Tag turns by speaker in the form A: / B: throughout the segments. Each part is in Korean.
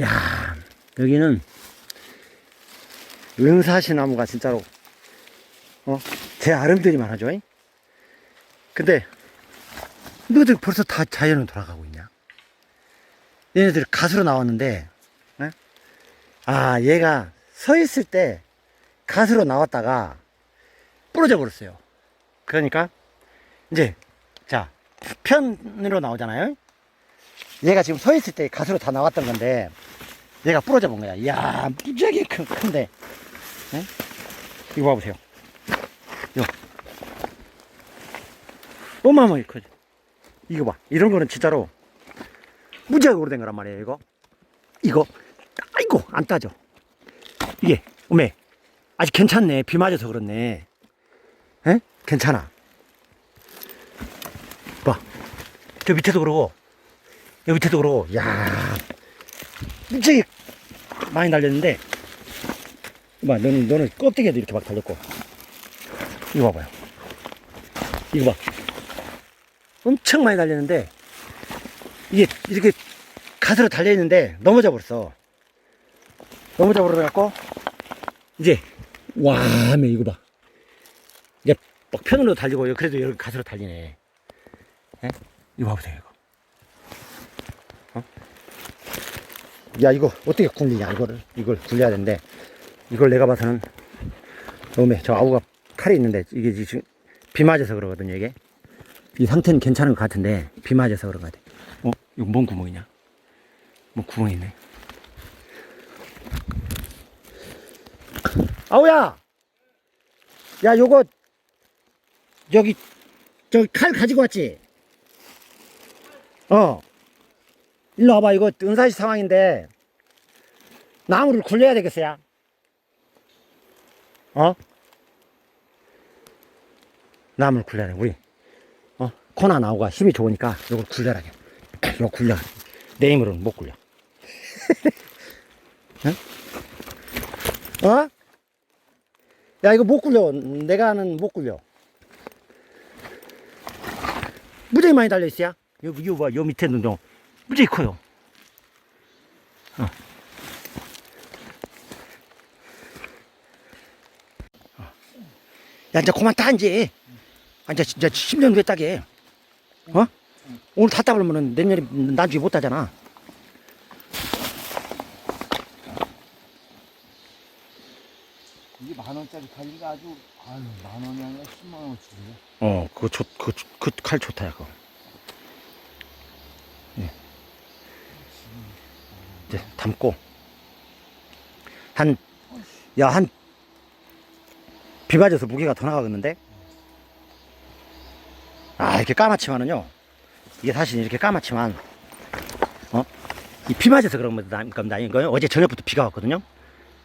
A: 야 여기는 은사시 나무가 진짜로 어? 제 아름들이만 하죠. 잉? 근데 너희들 벌써 다 자연은 돌아가고 있냐? 얘네들 갓으로 나왔는데 에? 아 얘가 서 있을 때 갓으로 나왔다가 부러져 버렸어요. 그러니까 이제 자 편으로 나오잖아요. 얘가 지금 서 있을 때 갓으로 다 나왔던 건데 얘가 부러져 본 거야. 이야 무지하게 큰, 큰데 에? 이거 봐보세요. 이거 어마어마하게 커져. 이거 봐. 이런 거는 진짜로 무지하게 오래된 거란 말이에요. 이거 이거 아이고 안 따져. 이게 어메 아직 괜찮네. 비 맞아서 그렇네. 에? 괜찮아. 봐. 저 밑에도 그러고 여기 밑에도 그러고 야 무지하게 많이 달렸는데 봐 너는 너는 껍데기에도 이렇게 막 달렸고 이거 봐봐요. 이거 봐. 엄청 많이 달렸는데 이게 이렇게 가스로 달려 있는데 넘어져 버렸어. 넘어져 버려갖고 이제 와 하면 이거 봐. 이제 막 편으로 달리고 그래도 여기 가스로 달리네. 예? 이거 봐보세요 이거. 야 이거 어떻게 굴리냐 이거를. 이걸 굴려야 되는데 이걸 내가 봐서는 너무해. 저 아우가 칼이 있는데 이게 지금 비 맞아서 그러거든요 이게. 이 상태는 괜찮은 것 같은데 비 맞아서 그런 것 같아. 어? 이거 뭔 구멍이냐? 뭐 구멍이 있네. 아우야! 야 요거 여기 저기 칼 가지고 왔지? 어 일로 와봐 이거 은사시 상황인데 나무를 굴려야 되겠어요 어? 나무를 굴려야 돼 우리 어? 코나 나무가 힘이 좋으니까 이걸 굴려라 해. 이거 굴려 내 힘으로는 못 굴려 어? 어? 야 이거 못 굴려 내가 하는 못 굴려 무지하게 많이 달려있어요 여기 이거 봐요 밑에는 좀 무지하게 커요 어. 야, 이제 그만 따, 이제. 아, 이제, 이제 10년 후에 따게. 어? 오늘 다 따버리면 내년에 나중에 못 따잖아.
B: 이게 만 원짜리 칼이가 아주 아유 만 원이 아니라 10만 원어치인데
A: 어, 그거 좋, 좋- 그칼 좋다, 야, 그거. 예. 이제 담고. 한, 야, 한, 비 맞아서 무게가 더 나가겠는데? 아, 이렇게 까맣지만은요. 이게 사실 이렇게 까맣지만, 어? 이 비 맞아서 그런 겁니다. 이거 어제 저녁부터 비가 왔거든요.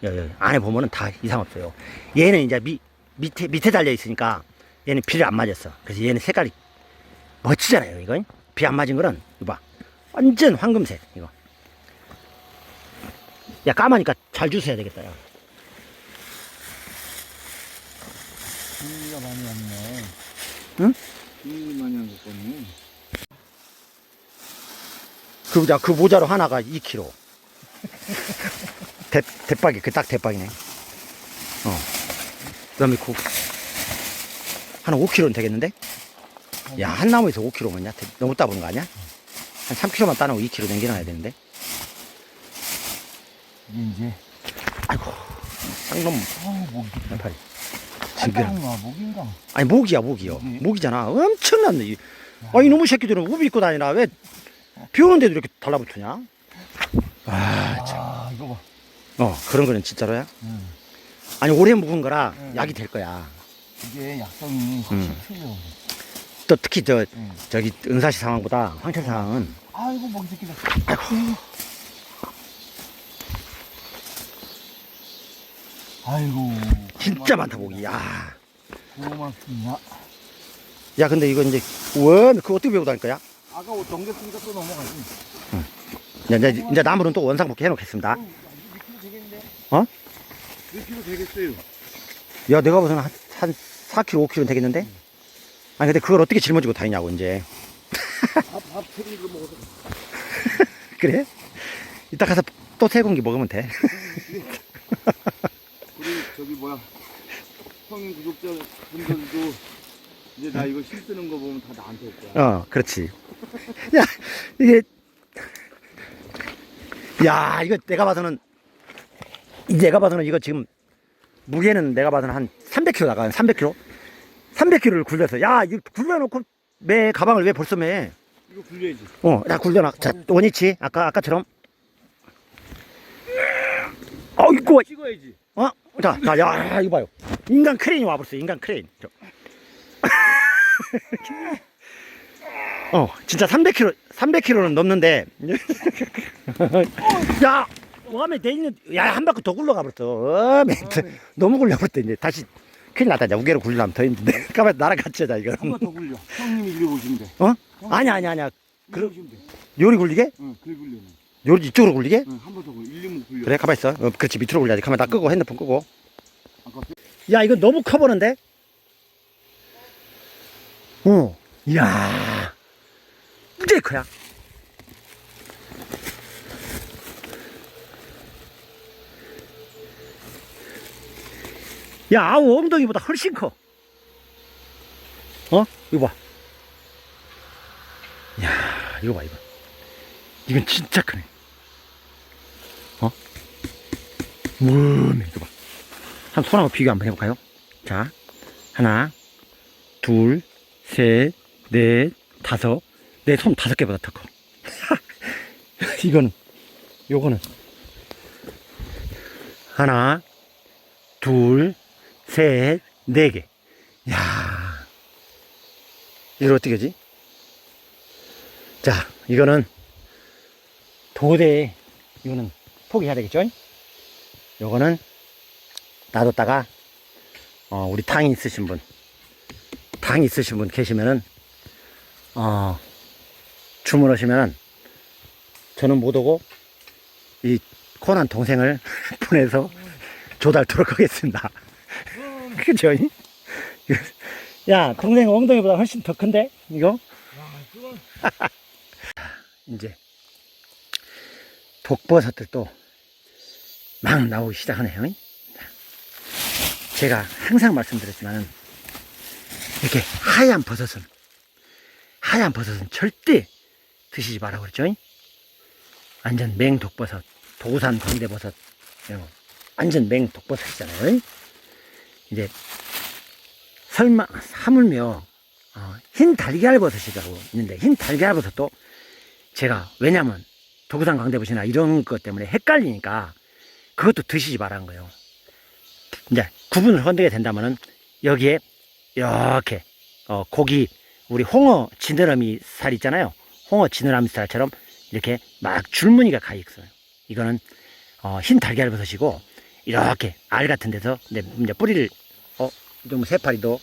A: 여기, 여기 안에 보면은 다 이상 없어요. 얘는 이제 미, 밑에, 밑에 달려 있으니까 얘는 비를 안 맞았어. 그래서 얘는 색깔이 멋지잖아요, 이거. 비안 맞은 거는, 이거 봐. 완전 황금색, 이거. 야, 까마니까 잘 주셔야 되겠다, 야.
B: 비가 많이 왔네
A: 응?
B: 비 많이 한 거거니
A: 그, 야, 그 모자로 하나가 2kg. 대, 대박이, 그 딱 대박이네. 어. 그 다음에 그, 한 5kg는 되겠는데? 야, 한 나무에서 5kg면야? 너무 따보는 거 아니야? 한 3kg만 따놓고 2kg 남겨놔야 되는데?
B: 이게 이제
A: 아이고, 쌍놈,
B: 아우 목이
A: 팔이. 징그러.
B: 깜빡이나 목인가
A: 아니, 모기야, 모기요.
B: 모기?
A: 모기잖아. 엄청난, 이, 아, 이놈의 새끼들은 우비 입고 다니나? 왜, 비 오는데도 이렇게 달라붙으냐? 아, 참.
B: 아 이거 봐
A: 어, 그런 거는 진짜로야?
B: 응.
A: 아니, 오래 묵은 거라
B: 응.
A: 약이 될 거야.
B: 이게 약성이 확실히
A: 음.
B: 틀려
A: 또 특히 저,
B: 응.
A: 저기 은사시 상황보다 황천 상황은
B: 아이고 목이 새끼다
A: 아이고.
B: 아이고
A: 진짜 많다, 모기. 야.
B: 고맙습니다
A: 야, 근데 이거 이제, 원, 그거 어떻게 거야?
B: 아까 옷 넘겼으니까 또 넘어가지
A: 이제, 이제, 이제 나무는 또 원상복귀 해놓겠습니다.
B: 2kg 되겠는데
A: 어?
B: 2kg 되겠어요
A: 야, 내가 보서는 한, 한 4kg, 5kg 되겠는데? 아니, 근데 그걸 어떻게 짊어지고 다니냐고, 이제.
B: 밥, 밥 트린 거 먹어서
A: 그래? 이따 가서 또 세 공기 먹으면 돼.
B: 저기 뭐야 형님 구독자 분들도 이제 나 이거 힘쓰는 거 보면 다 나한테 올 거야.
A: 어, 그렇지. 야, 이게, 야, 이거 내가 봐서는, 이 내가 봐서는 이거 지금, 무게는 내가 봐서는 한 300kg 나가요. 300kg? 300kg를 굴려서, 야, 이거 굴려놓고 매 가방을 왜 벌써 매?
B: 이거 굴려야지.
A: 어, 야, 굴려놔. 자, 원위치. 아까, 아까처럼. 어, 이거,
B: 찍어야지.
A: 어? 자, 자, 야, 이거 봐요. 인간 크레인이 와버렸어, 인간 크레인. 저. 어, 진짜 300kg, 300kg는 넘는데. 야, 와면 돼 있는, 야, 한 바퀴 더 굴러가 버렸어. 어, 매- 너무 굴려버렸다, 이제. 다시. 큰일 났다, 이제. 무게로 굴리려면 더 힘든데. 가만 날아갔죠, 이거.
B: 한번더 굴려. 형님이 이리 오시면 돼.
A: 어? 아니야, 아니야, 아니야. 그-
B: 돼.
A: 요리 굴리게?
B: 응, 글 굴려.
A: 요리 이쪽으로 굴리게?
B: 응, 한번 더 굴려. 일리면 굴려.
A: 그래, 가만 있어. 어, 그렇지, 밑으로 굴려야지. 가만 다 끄고, 핸드폰 끄고.
B: 아까
A: 야, 이거 너무 커 보는데? 어, 이야. 무지개 커야. 야, 아우 엉덩이보다 훨씬 커. 어? 이거 봐. 야, 이거 봐, 이거. 이건 진짜 크네. 어? 뭐, 이거 봐. 한 손하고 비교 한번 해볼까요? 자, 하나, 둘, 셋, 넷, 다섯. 내 손 다섯 개보다 더 커. 이거는, 요거는. 하나, 둘, 셋, 네 개. 야 이걸 어떻게 하지? 자, 이거는 도대히, 이거는 포기해야 되겠죠? 요거는 놔뒀다가 어, 우리 탕이 있으신 분, 탕 있으신 분 계시면은 어, 주문하시면은 저는 못 오고 이 코난 동생을 보내서 조달토록 하겠습니다. 그죠? 야, 동생 엉덩이보다 훨씬 더 큰데 이거? 이제 독버섯들도 막 나오기 시작하네요. 제가 항상 말씀드렸지만은 이렇게 하얀 버섯은 하얀 버섯은 절대 드시지 말라고 그랬죠. 완전 맹독버섯, 도산 광대버섯, 이런 거. 완전 맹독버섯이잖아요. 이제 설마 하물며 어, 흰 달걀 버섯이라고 있는데 흰 달걀 버섯도 제가 왜냐면 도산 광대버섯이나 이런 것 때문에 헷갈리니까 그것도 드시지 말라는 거예요. 이제 구분을 헌되게 된다면은 여기에 이렇게 어, 고기 우리 홍어 지느러미 살 있잖아요. 홍어 지느러미 살처럼 이렇게 막 줄무늬가 가 있어요. 이거는 어, 흰 달걀 버섯이고 이렇게 알 같은 데서 이제 뿌리를 어, 좀 새파리도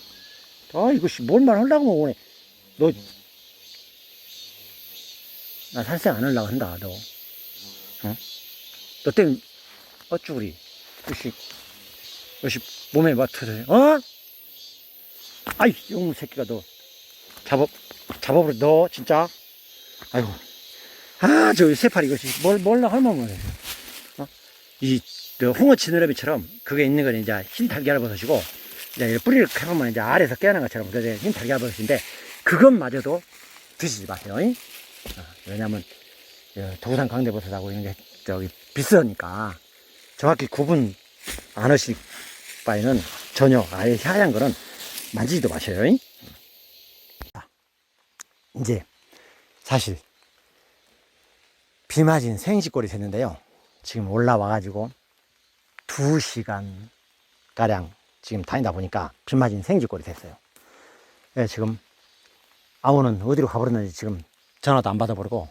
A: 아 이것이 뭘만 하려고 오네. 너 나 살생 안 하려고 한다 너. 어? 너 때문에 어쭈구리. 역시 역시 몸에 맞춰서 어? 아이 이놈 새끼가 너 잡아 잡아버려 너 진짜 아이고 아 저 새파리 이것이 뭘 몰라 할머니 어? 이저 홍어 지느러미처럼 그게 있는 건 이제 흰 달걀 버섯이고 이제 뿌리를 캐보면 이제 알에서 깨어난 것처럼 그게 흰 달걀 버섯인데 그것마저도 드시지 마세요 잉? 어, 왜냐면 저 도산 광대버섯하고 이런 게 저기 비싸니까 정확히 구분 안 하실 바에는 전혀 아예 하얀 거는 만지지도 마셔요. 이제 사실 비 맞은 생식골이 됐는데요. 지금 올라와가지고 두 시간 가량 지금 다니다 보니까 비 맞은 생식골이 됐어요. 예, 지금 아우는 어디로 가버렸는지 지금 전화도 안 받아버리고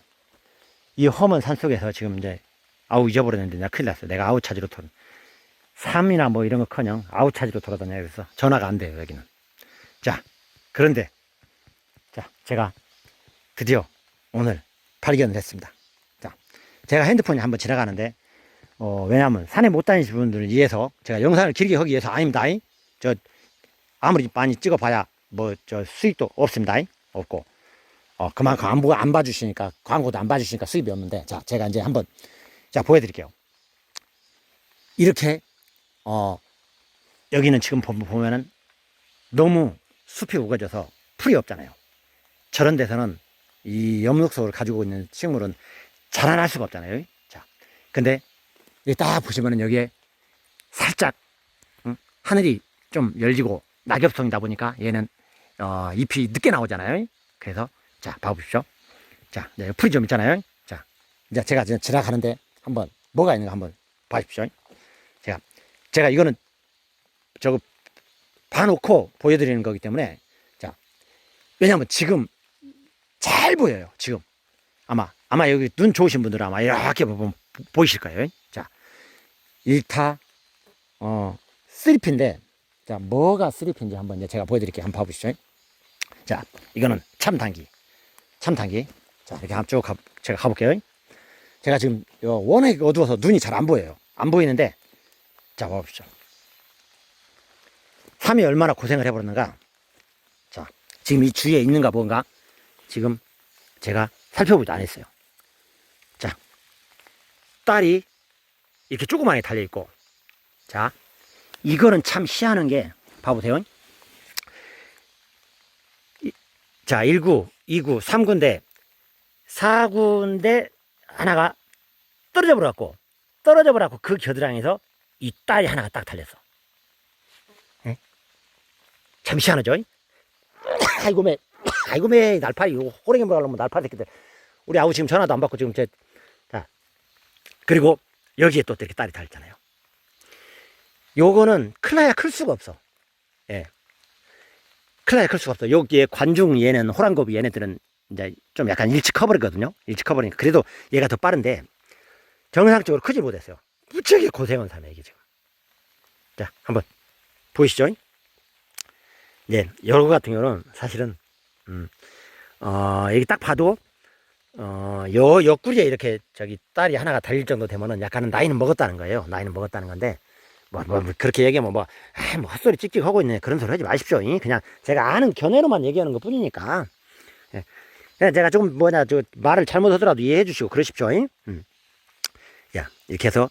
A: 이 험한 산 속에서 지금 이제 아우 잊어버렸는데 내가 큰일 났어요. 내가 아우 찾으러 돌. 삼이나 뭐 이런 거 커녕 아우 찾으러 돌아다녀요. 그래서 전화가 안 돼요, 여기는. 자, 그런데, 자, 제가 드디어 오늘 발견을 했습니다. 자, 제가 핸드폰이 한번 지나가는데, 어, 왜냐면 산에 못 다니시는 분들을 위해서 제가 영상을 길게 하기 위해서 아닙니다. 잉? 저, 아무리 많이 찍어봐야 뭐, 저 수익도 없습니다. 잉? 없고, 어, 그만큼 안, 보, 안 봐주시니까, 광고도 안 봐주시니까 수입이 없는데, 자, 제가 이제 한번, 자, 보여드릴게요. 이렇게 어 여기는 지금 보- 보면은 너무 숲이 우거져서 풀이 없잖아요. 저런 데서는 이 엽록속을 가지고 있는 식물은 자라날 수가 없잖아요. 자, 근데 딱 보시면은 여기에 살짝 응? 하늘이 좀 열리고 낙엽송이다 보니까 얘는 어, 잎이 늦게 나오잖아요. 그래서 자 봐보십시오. 자 네, 풀이 좀 있잖아요. 자 이제 제가 지나가는데 한번 뭐가 있는가 한번 봐십시오. 제가 제가 이거는 저거 봐놓고 보여드리는 거기 때문에 자 왜냐하면 지금 잘 보여요. 지금 아마 아마 여기 눈 좋으신 분들은 아마 이렇게 보면 보이실 거예요. 자 1타 어 3피인데 자 뭐가 3피인지 한번 제가 보여드릴게요. 한번 봐보시죠. 자 이거는 참단기 참단기 자 이렇게 한번 쭉 가, 제가 가볼게요. 제가 지금 요 워낙에 어두워서 눈이 잘 안 보여요. 안 보이는데 자 봐보시죠. 삼이 얼마나 고생을 해버렸는가. 자 지금 이 주위에 있는가 뭔가 지금 제가 살펴보지 않았어요. 자 딸이 이렇게 조그맣게 달려 있고 자 이거는 참 희한한 게 봐보세요. 이- 자 1구, 2구, 3구인데 4구인데 하나가 떨어져 버려갖고 떨어져 버려갖고 그 겨드랑이에서 이 딸이 하나가 딱 달렸어. 예? 참 희한하죠? 아이고 매 아이고 매 날파리 이거 호랭이 먹으려면 날파리 새끼들 우리 아우 지금 전화도 안 받고 지금 제 자 그리고 여기에 또 이렇게 딸이 달렸잖아요. 요거는 클라야 클 수가 없어. 예. 클라야 클 수가 없어. 여기에 관중 얘는 호랑고비 얘네들은 이제 좀 약간 일찍 커버리거든요. 일찍 커버리니까 그래도 얘가 더 빠른데 정상적으로 크지 못했어요. 무척이 고생한 삶이에요 이게 지금. 자 한번 보이시죠? 예, 여러 같은 경우는 사실은 음, 어, 여기 딱 봐도 어, 요 옆구리에 이렇게 저기 딸이 하나가 달릴 정도 되면은 약간은 나이는 먹었다는 거예요. 나이는 먹었다는 건데 뭐, 뭐, 뭐 그렇게 얘기하면 뭐, 아, 뭐 헛소리 찍찍 하고 있네 그런 소리 하지 마십시오. 이. 그냥 제가 아는 견해로만 얘기하는 것 뿐이니까. 예. 그냥 제가 조금 뭐냐 저 말을 잘못하더라도 이해해 주시고 그러십시오. 이. 음. 야 이렇게 해서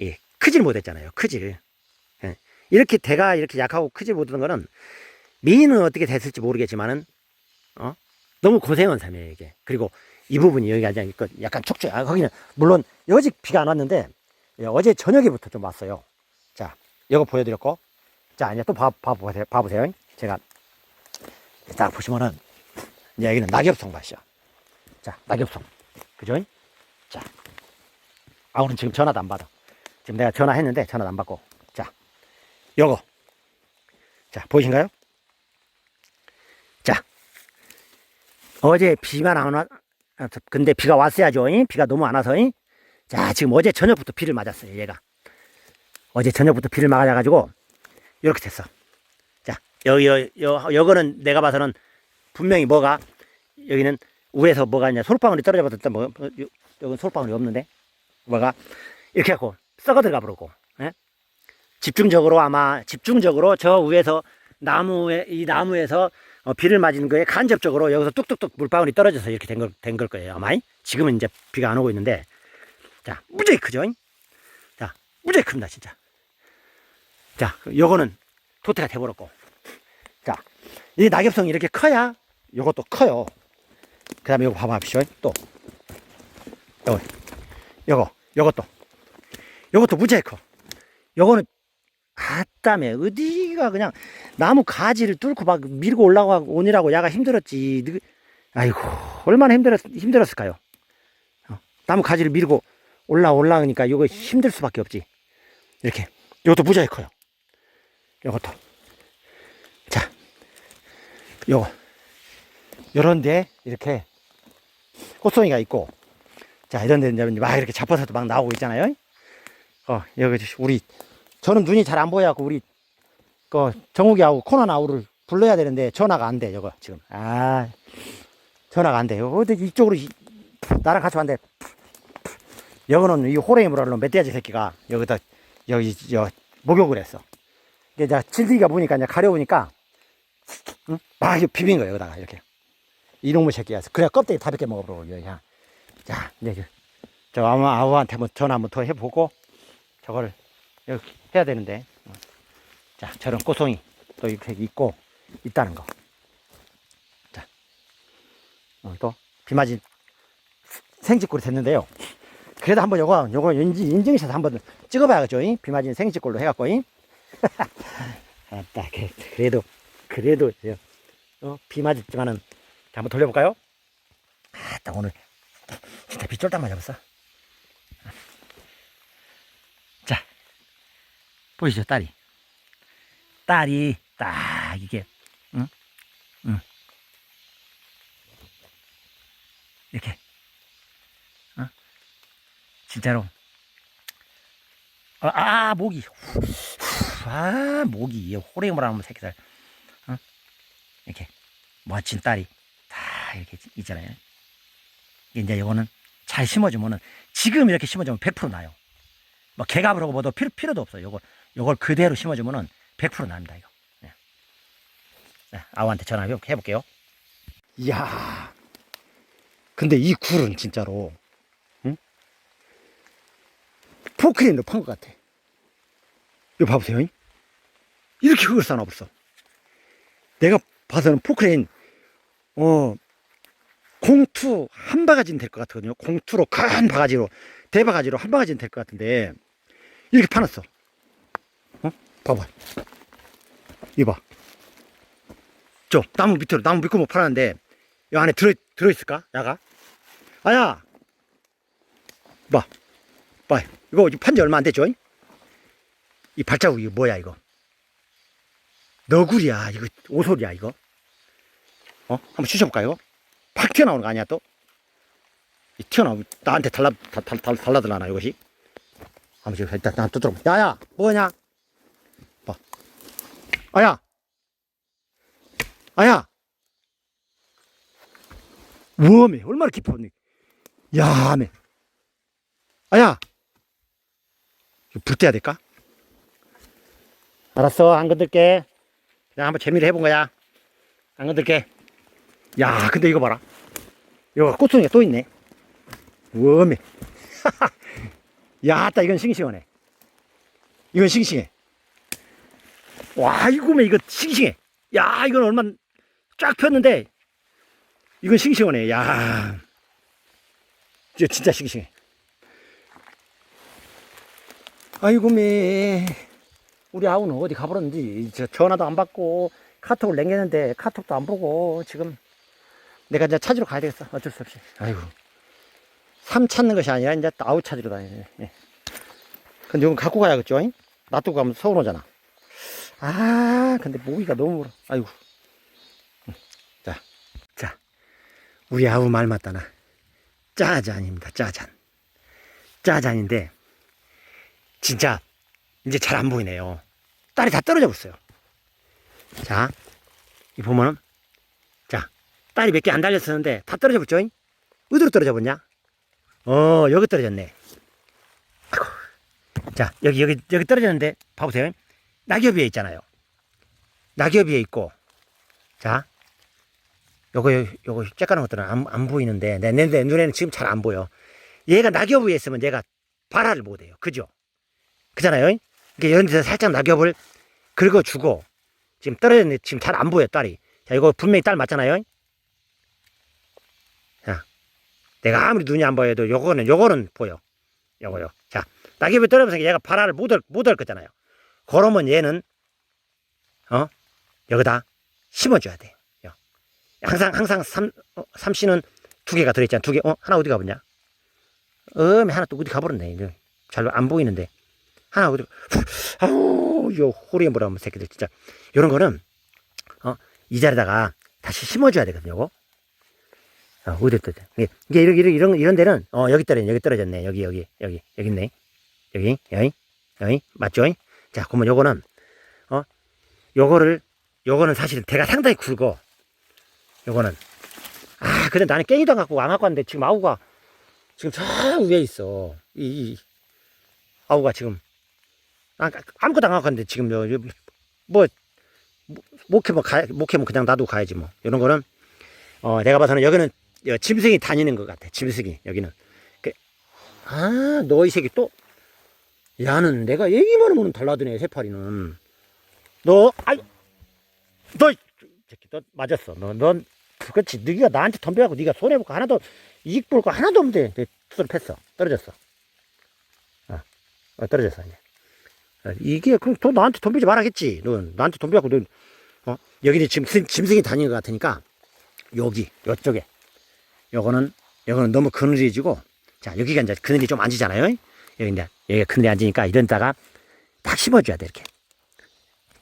A: 예, 크질 못했잖아요. 크질. 예. 이렇게 대가 이렇게 약하고 크질 못하는 거는 미인은 어떻게 됐을지 모르겠지만은 어 너무 고생한 삶이에요 이게. 그리고 이 부분이 여기가 이제 그 약간 촉촉. 아 거기는 물론 여직 비가 안 왔는데 예, 어제 저녁에부터 좀 왔어요. 자, 이거 보여드렸고, 자, 이제 또 봐, 봐 보세요. 봐보세요. 제가, 딱 보시면은, 이제 여기는 낙엽송 밭이요. 자, 낙엽송. 그죠? 자, 아, 오늘 지금 전화도 안 받아. 지금 내가 전화했는데 전화도 안 받고. 자, 요거. 자, 보이신가요? 자, 어제 비만 안 와, 아, 근데 비가 왔어야죠. 잉? 비가 너무 안 와서. 잉? 자, 지금 어제 저녁부터 비를 맞았어요, 얘가. 어제 저녁부터 비를 맞아가지고 이렇게 됐어. 자, 여기 여, 여, 여거는 내가 봐서는 분명히 뭐가 여기는 위에서 뭐가 있냐 솔방울이 떨어져 버렸다 뭐 여기 솔방울이 없는데 뭐가 이렇게 하고 썩어 들어가 버리고 예? 집중적으로 아마 집중적으로 저 위에서 나무에 이 나무에서 어, 비를 맞은 거에 간접적으로 여기서 뚝뚝뚝 물방울이 떨어져서 이렇게 된 걸 된 걸 거예요 아마 지금은 이제 비가 안 오고 있는데 자 무지하게 크죠 자 무지하게 큽니다 진짜 자, 요거는 도태가 돼버렸고. 자, 이 낙엽성이 이렇게 커야 요것도 커요. 그 다음에 요거 봐봐십시오. 또. 요거, 요거, 요것도. 요것도 무지하게 커. 요거는, 아따매, 어디가 그냥 나무 가지를 뚫고 막 밀고 올라가고 오느라고 야가 힘들었지. 느- 아이고, 얼마나 힘들었, 힘들었을까요? 어, 나무 가지를 밀고 올라 올라가니까 요거 힘들 수밖에 없지. 이렇게. 요것도 무지하게 커요. 요것도. 자, 요거. 요런데, 이렇게, 꽃송이가 있고, 자, 이런데 이제 막 이렇게 잡아서도 막 나오고 있잖아요. 어, 여기, 우리, 저는 눈이 잘 안 보여갖고, 우리, 그, 정욱이하고 코난 아우를 불러야 되는데, 전화가 안 돼, 요거, 지금. 아, 전화가 안 돼. 요 어디 이쪽으로, 이- 나랑 같이 왔는데, 여거는 이 호랭이 물알로 멧돼지 새끼가 여기다, 여기, 여, 목욕을 했어. 이제 질기가 보니까 이제 가려우니까 응? 막 비빈 거예요 여기다가 이렇게 이놈의 새끼야 그래 껍데기 다 벗겨 먹어버려 그냥 자 이제 그- 저 아마 아우한테 한번 전화 한번 더 해보고 저거를 이렇게 해야 되는데. 어. 자, 저런 꽃송이 또 이렇게 있고, 있다는 거. 자, 어, 또, 비 맞은 생쥐꼴이 됐는데요. 그래도 한번 요거, 요거 인지, 인증샷 한번 찍어봐야겠죠. 이? 비 맞은 생쥐꼴로 해갖고, 이? 아따, 그- 그래도, 그래도, 저, 어, 비 맞았지만은, 자, 한번 돌려볼까요? 아따, 오늘, 진짜 비 쫄딱 맞아봤어. 자, 보이시죠, 딸이. 딸이, 딱, 이게, 응? 응. 이렇게, 어? 진짜로. 아, 아 모기. 아, 모기. 호랭이물 하는 새끼들. 어? 이렇게, 멋진 딸이 다 이렇게 있잖아요. 이제 요거는 잘 심어주면은, 지금 이렇게 심어주면 100% 나요. 뭐 개갑을 하고 뭐도 필요, 필요도 없어요. 요걸, 요걸 그대로 심어주면은 100% 납니다, 이거. 네. 네, 아우한테 전화 해- 해볼게요. 이야. 근데 이 굴은 진짜로, 응? 포크레인으로 판것 같아. 이거 봐보세요. 잉? 이렇게 흙을 쌓아 벌써. 내가 봐서는 포크레인, 어, 공투 한 바가지는 될 것 같거든요. 공투로 큰 바가지로, 대바가지로 한 바가지는 될 것 같은데, 이렇게 파놨어. 어? 봐봐. 이봐. 저, 나무 밑으로, 나무 밑으로 못 파놨는데, 이 안에 들어, 들어 있을까? 야가? 아야! 봐. 봐. 이거 판지 얼마 안 됐죠? 이 발자국, 이거 뭐야, 이거? 너구리야. 이거 오솔이야, 이거. 어? 한번 주셔볼까요? 팍 튀어나오는 거 아니야, 또? 이 튀어나오면 나한테 달라, 달, 달, 달, 달라들라나, 이것이? 지금 일단, 나또 들어. 야야! 뭐냐? 봐. 아야! 아야! 웜에 얼마나 깊었니? 야매. 아야! 불 떼야 될까? 알았어, 안 건들게. 그냥 한번 재미를 해본 거야. 안 건들게. 야, 근데 이거 봐라. 이거 꽃송이가 또 있네. 웜에. 야, 따 이건 싱싱하네. 이건 싱싱해. 와, 이거면 이거 싱싱해. 야, 이건 얼마 쫙 폈는데 이건 싱싱하네. 야, 이거 진짜 싱싱해. 아이고 매 우리 아우는 어디 가버렸는지 저 전화도 안 받고 카톡을 남겼는데 카톡도 안 보고 지금 내가 이제 찾으러 가야 되겠어. 어쩔 수 없이. 아이고. 삼 찾는 것이 아니라 이제 또 아우 찾으러 다니네 예. 근데 이건 갖고 가야겠죠? 잉? 놔두고 가면 서운하잖아. 아 근데 모기가 너무 멀어. 아이고. 음, 자, 자. 우리 아우 말 맞다나? 짜잔입니다 짜잔. 짜잔인데 진짜 이제 잘 안 보이네요. 딸이 다 떨어져 버렸어요. 자, 이 보면은, 자, 딸이 몇 개 안 달렸었는데 다 떨어져 버렸죠? 어디로 떨어져 버렸냐? 어, 여기 떨어졌네. 아이고. 자, 여기, 여기, 여기 떨어졌는데, 봐보세요. 낙엽 위에 있잖아요. 낙엽 위에 있고, 자, 요거, 요거, 쬐까는 것들은 안, 안 보이는데, 내, 내, 내 눈에는 지금 잘 안 보여. 얘가 낙엽 위에 있으면 얘가 발화를 못 해요. 그죠? 그잖아요. 이게 이런 데서 살짝 낙엽을 긁어주고 지금 떨어졌는데 지금 잘 안 보여 딸이. 자 이거 분명히 딸 맞잖아요. 자 내가 아무리 눈이 안 보여도 요거는 요거는 보여. 요거요. 자 낙엽이 떨어져서 얘가 발화를 못할 못할 거잖아요. 그러면 얘는 어 여기다 심어줘야 돼. 요. 항상 항상 삼 어, 삼씨는 두 개가 들어있잖아. 두 개. 어 하나 어디 가버냐? 어미 하나 또 어디 가버렸네. 잘 안 보이는데. 하나 어디 아우 요 호리에 뭐라 하면 새끼들 진짜 요런 거는 어 이 자리다가 다시 심어줘야 되거든요 요거 어, 어디 떨어져 이게 이게 이런 이런 이런 이런 데는 어 여기 떨어졌네. 여기 떨어졌네. 여기 여기 여기 여기 있네. 여기 여기 여기. 맞죠? 자 그러면 요거는 어 요거를 요거는 사실은 대가 상당히 굵어. 요거는. 아 근데 나는 깽이도 안 갖고 안 갖고 왔는데 지금 아우가 지금 저 위에 있어. 이, 이. 아우가 지금. 아, 아무것도 안 갖고 왔는데 지금 요, 요, 뭐, 뭐, 목해면 가, 목해면 그냥 놔두고 가야지 뭐. 이런 거는, 어, 내가 봐서는 여기는 여, 짐승이 다니는 것 같아. 짐승이, 여기는. 그, 아, 너 이 새끼 또, 야는 내가 얘기만 하면 달라드네 세파리는. 너 아이 너 새끼 너 맞았어. 너 넌 그렇지. 네가 나한테 덤벼갖고 네가 손해볼 거 하나도 이익 볼 거 하나도 없는데 내 투수를 팼어. 떨어졌어. 어, 어 떨어졌어 이제. 어, 이게 그럼 또 나한테 덤비지 말아겠지 넌. 나한테 덤벼갖고 넌 어? 여기는 지금 짐- 짐승이 다니는 것 같으니까 여기 요쪽에 요거는 요거는 너무 그늘이지고 자 여기가 이제 그늘이 좀 앉으잖아요. 여기 이제 여기가 그늘이 앉으니까 이런 데다가 딱 심어줘야 돼 이렇게.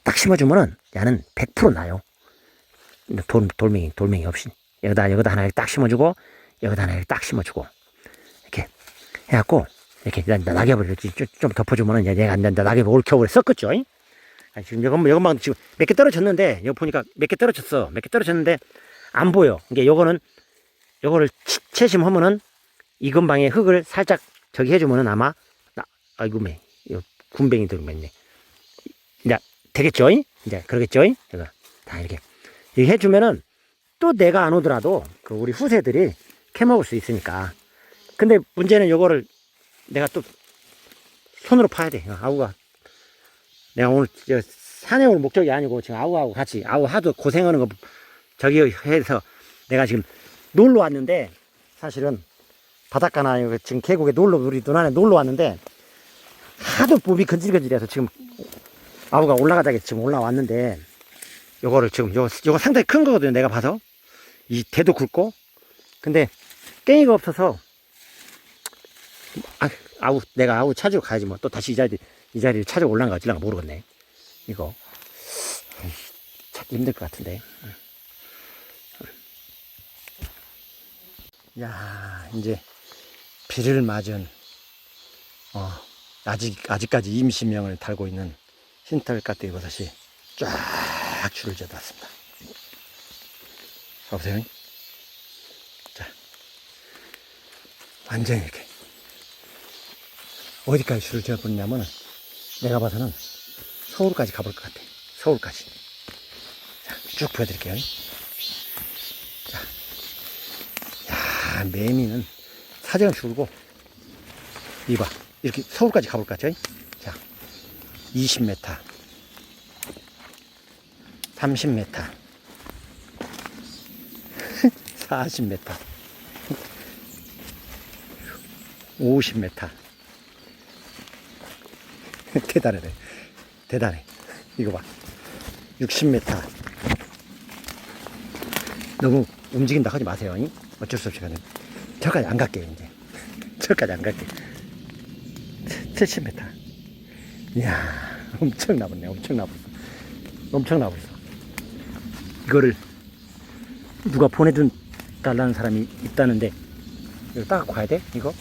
A: 딱 심어주면은 야는 100% 나요. 돌, 돌멩이 돌멩이 없이. 여기다 여기다 하나 딱 심어주고 여기다 하나 딱 심어주고. 이렇게 해갖고 이렇게 낙엽을 좀, 좀 덮어주면은 얘가 나- 나- 낙엽이 올 겨울에 썩겠죠. 아니, 지금 이건 이것만 지금 몇 개 떨어졌는데 여기 보니까 몇 개 떨어졌어. 몇 개 떨어졌는데 안 보여. 이게 요거는 요거를 치- 채심하면은 이 근방에 흙을 살짝 저기 해주면은 아마 나, 아이고 매 군뱅이 들어있네. 이제 되겠죠? 이제 그러겠죠? 이거 다 이렇게. 이렇게 해주면은 또 내가 안 오더라도 그 우리 후세들이 캐먹을 수 있으니까. 근데 문제는 요거를 내가 또 손으로 파야 돼. 아우가. 내가 오늘 저 산에 올 목적이 아니고 지금 아우하고 같이 아우 하도 고생하는 거 저기 해서 내가 지금 놀러 왔는데 사실은 바닷가나 여기 지금 계곡에 놀러 우리 누나네 놀러 왔는데 하도 몸이 근질근질해서 지금 아우가 올라가자게 지금 올라왔는데 요거를 지금 요 요거 상당히 큰 거거든요 내가 봐서. 이 대도 굵고. 근데 깽이가 없어서 아, 아우 내가 아우 찾으러 가야지 뭐. 또 다시 이 자리 이 자리를 찾아 올라가 어질랑가 모르겠네. 이거. 찾기 힘들 것 같은데 야 이제 비를 맞은 어, 아직 아직까지 임시명을 달고 있는 흰털깍두기 버섯이 쫙 줄을 지어놨습니다. 보세요. 자, 완전 히 이렇게 어디까지 줄을 지어버리냐면은 내가 봐서는 서울까지 가볼 것 같아. 서울까지. 자, 쭉 보여드릴게요. 야, 매미는 사정 줄고 이봐 이렇게 서울까지 가볼 것 같죠? 자, 20m, 30m, 40m, 50m. 대단해, 대단해. 이거 봐. 60m. 너무 움직인다 하지 마세요. 잉? 어쩔 수 없이 가는. 저까지 안 갈게요, 이제. 저까지 안 갈게. 70m. 이야, 엄청 나붙네, 엄청 나붙어. 엄청 나붙어. 이거를 누가 보내준 달라는 사람이 있다는데, 이거 딱 가야 돼? 이거?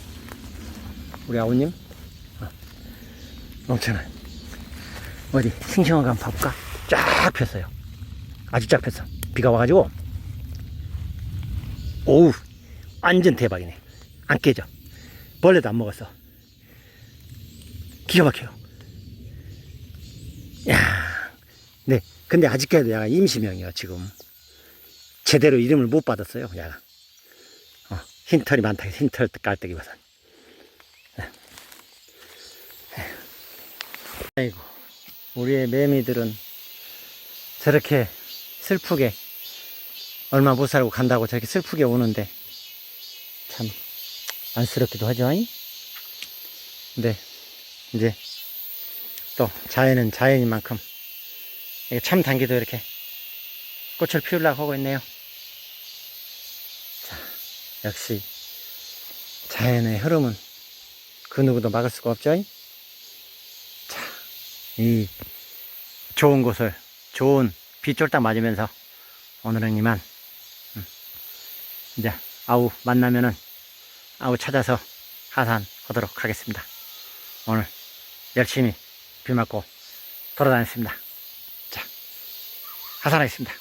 A: 우리 아우님? 어. 엄청나. 어디, 싱싱한 거 한번 봐볼까? 쫙 폈어요. 아주 쫙 폈어. 비가 와가지고, 오우, 완전 대박이네. 안 깨져. 벌레도 안 먹었어. 기가 막혀요. 야, 네. 근데 아직까지 야가 임시명이야, 지금. 제대로 이름을 못 받았어요, 야가. 어, 흰털이 많다, 흰털 깔때기 버섯. 네. 아이고, 우리의 매미들은 저렇게 슬프게 얼마 못 살고 간다고 저렇게 슬프게 오는데 참 안쓰럽기도 하죠. 잉? 근데 이제 또 자연은 자연인 만큼 참 단기도 이렇게 꽃을 피우려고 하고 있네요. 자, 역시 자연의 흐름은 그 누구도 막을 수가 없죠. 잉? 자, 이 좋은 곳을 좋은 비 쫄딱 맞으면서 오늘은 이만 음, 이제 아우 만나면은 아우 찾아서 하산하도록 하겠습니다. 오늘 열심히 비 맞고 돌아다녔습니다. 자, 하산하겠습니다.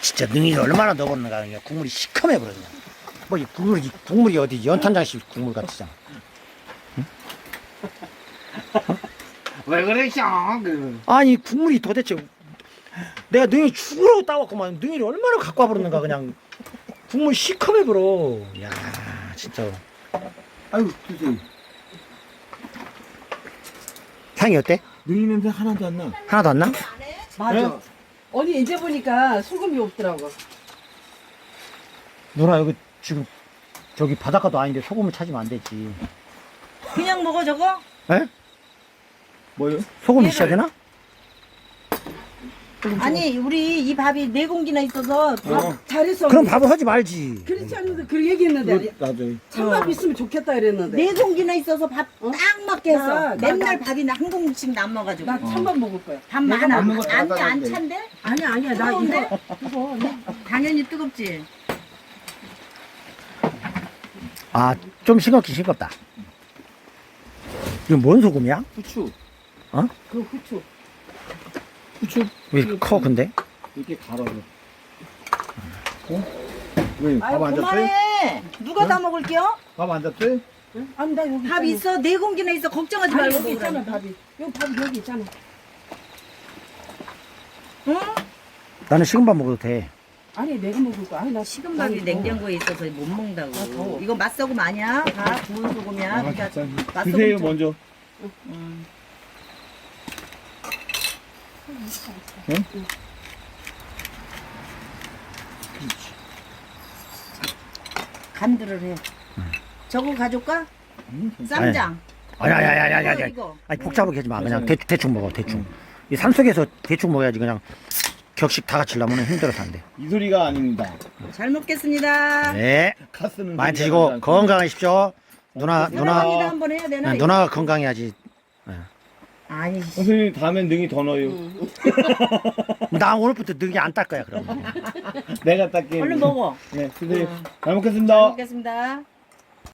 A: 진짜 능이 얼마나 그냥 국물이 시커매 버렸냐. 뭐 이 국물이 국물이 어디 연탄장식 국물 같잖아.
B: 왜 샹? 그.
A: 아니 국물이 도대체 내가 능이 죽으라고 따왔구만. 능이를 얼마나 갖고 와버렸는가, 그냥. 국물 시커매 불어. 야 진짜.
B: 아유 드세요.
A: 향이 어때?
B: 능이 냄새 하나도 안 나.
A: 하나도 안 나?
C: 맞아.
B: 네?
C: 언니 이제 보니까 소금이 없더라고.
A: 누나, 여기 지금, 저기 바닷가도 아닌데 소금을 찾으면 안 되지.
D: 그냥 먹어 저거?
A: 에?
B: 뭐요?
A: 소금이
D: 얘를-
A: 있어야 되나?
D: 아니 우리 이 밥이 네 공기나 있어서
B: 어.
C: 잘했어.
A: 그럼. 밥을 하지 말지.
C: 그렇지 않는데 그 얘기했는데
B: 나도.
C: 찬밥 있으면 좋겠다 이랬는데.
D: 네 공기나 있어서 밥 딱 맞게 했어.
C: 나- 나-
D: 맨날
C: 나-
D: 밥이 한 공기씩 남아가지고.
C: 나 찬밥 먹을 거야.
D: 밥 많아.
B: 거다
D: 안돼 안
B: 따라하는데.
D: 찬데?
C: 아니야 아니야 나
D: 뜨거운데?
C: 이거 이거
D: 당연히 뜨겁지.
A: 아, 좀 싱겁긴 싱겁다. 이거 뭔 소금이야?
B: 후추.
C: 그 후추.
B: 후추
A: 왜 커, 근데?
B: 이렇게 갈아서. 어? 왜?
D: 아유
B: 밥안 잡대?
D: 그만해. 누가 다 먹을게요?
B: 밥안 잡대?
C: 아니 나 여기
D: 밥 있어 네 공기나 있어 걱정하지
C: 아니
D: 말고
C: 여기 있잖아
D: 먹으라니까.
C: 밥이. 여기 밥 여기 있잖아.
D: 응?
A: 나는 식은 밥 먹어도 돼.
C: 아니 내가 먹을 거야. 아니 나
D: 식은 밥이
C: 아니,
D: 냉장고에 있어서 못 먹는다고.
C: 더워.
D: 이거 맛소금 아니야? 다 구운 소금이야.
B: 아,
D: 그러니까. 맛소금
B: 드세요
D: 좀-
B: 먼저.
D: 음. 간들을 해. 저거 가져올까? 쌈장.
A: 아니, 아니, 복잡하게 하지 마. 그냥
B: 괜찮아요.
A: 대, 대충 먹어, 대충. 이 산속에서 대충 먹어야지. 그냥 격식 다 같이려면 힘들어서 안 돼.
B: 이 소리가 아닙니다.
D: 잘 먹겠습니다.
A: 네. 많이 드시고 건강하십시오. 누나, 누나,
D: 사랑합니다 한번 해야 되나?
A: 네,
D: 이거?
A: 누나가 건강해야지.
D: 아니
B: 선생님 다음엔 능이 더 넣어요.
A: 나 오늘부터 능이 안 딸 거야, 그럼.
B: 내가 닦게.
D: 얼른 먹어.
B: 네, 드세요.
D: 음.
B: 잘 먹겠습니다.
D: 잘 먹겠습니다.